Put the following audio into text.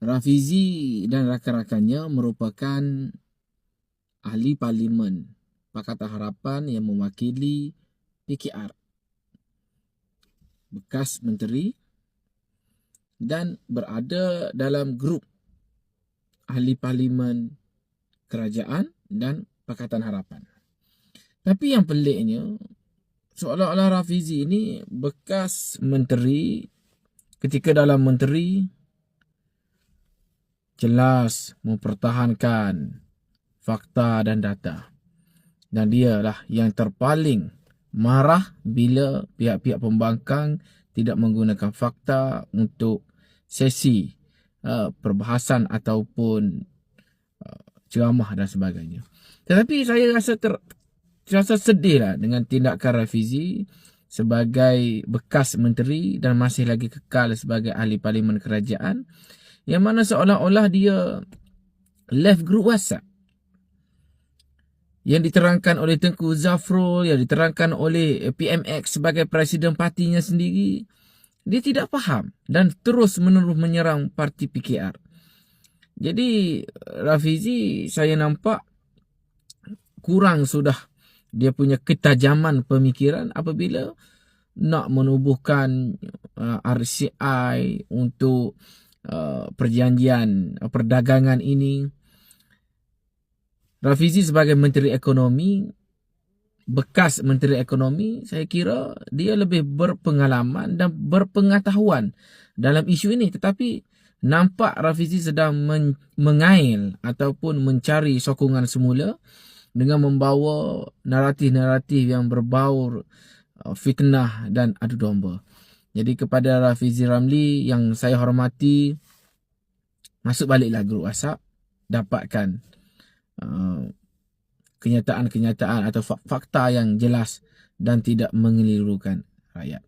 Rafizi dan rakan-rakannya merupakan ahli parlimen Pakatan Harapan yang mewakili PKR bekas menteri dan berada dalam grup ahli parlimen kerajaan dan Pakatan Harapan. Tapi yang peliknya seolah-olah Rafizi ini bekas menteri ketika dalam menteri jelas mempertahankan fakta dan data. Dan dialah yang terpaling marah bila pihak-pihak pembangkang tidak menggunakan fakta untuk sesi uh, perbahasan ataupun uh, ceramah dan sebagainya. Tetapi saya rasa ter, rasa sedih lah dengan tindakan Rafizi sebagai bekas menteri dan masih lagi kekal sebagai ahli parlimen kerajaan yang mana seolah-olah dia left group WhatsApp yang diterangkan oleh Tengku Zafrul, yang diterangkan oleh PMX sebagai presiden partinya sendiri, dia tidak faham dan terus menerus menyerang parti PKR. Jadi Rafizi saya nampak kurang sudah dia punya ketajaman pemikiran apabila nak menubuhkan uh, RCI untuk uh, perjanjian uh, perdagangan ini. Rafizi sebagai Menteri Ekonomi bekas Menteri Ekonomi, saya kira dia lebih berpengalaman dan berpengetahuan dalam isu ini. Tetapi nampak Rafizi sedang men- mengail ataupun mencari sokongan semula dengan membawa naratif-naratif yang berbau uh, fitnah dan adu domba. Jadi kepada Rafizi Ramli yang saya hormati, masuk baliklah grup WhatsApp, dapatkan uh, kenyataan-kenyataan atau fakta yang jelas dan tidak mengelirukan rakyat.